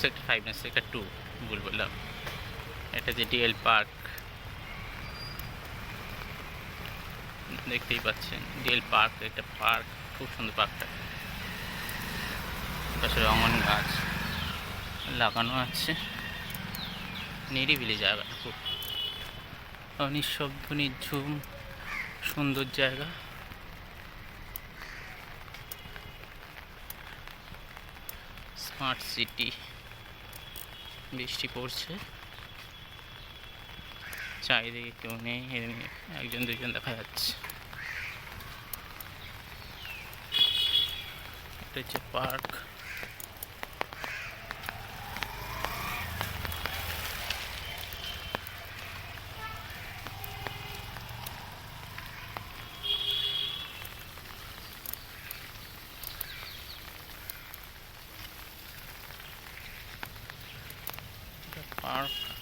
Sector five না sector two ভুল বললাম। এটা যে ডিএল পার্ক দেখতেই পাচ্ছেন ডিএল পার্ক একটা পার্ক খুব সুন্দর পার্কটা পাশে রঙন গাছ লাগানো আছে। নিরিবিলি জায়গাটা খুব নিঃশব্দ নির্ঝুম, সুন্দর জায়গা। স্মার্ট সিটি বৃষ্টি পড়ছে। চারিদিকে কেউ নেই একজন দুজন দেখা যাচ্ছে। হচ্ছে পার্ক। Mark.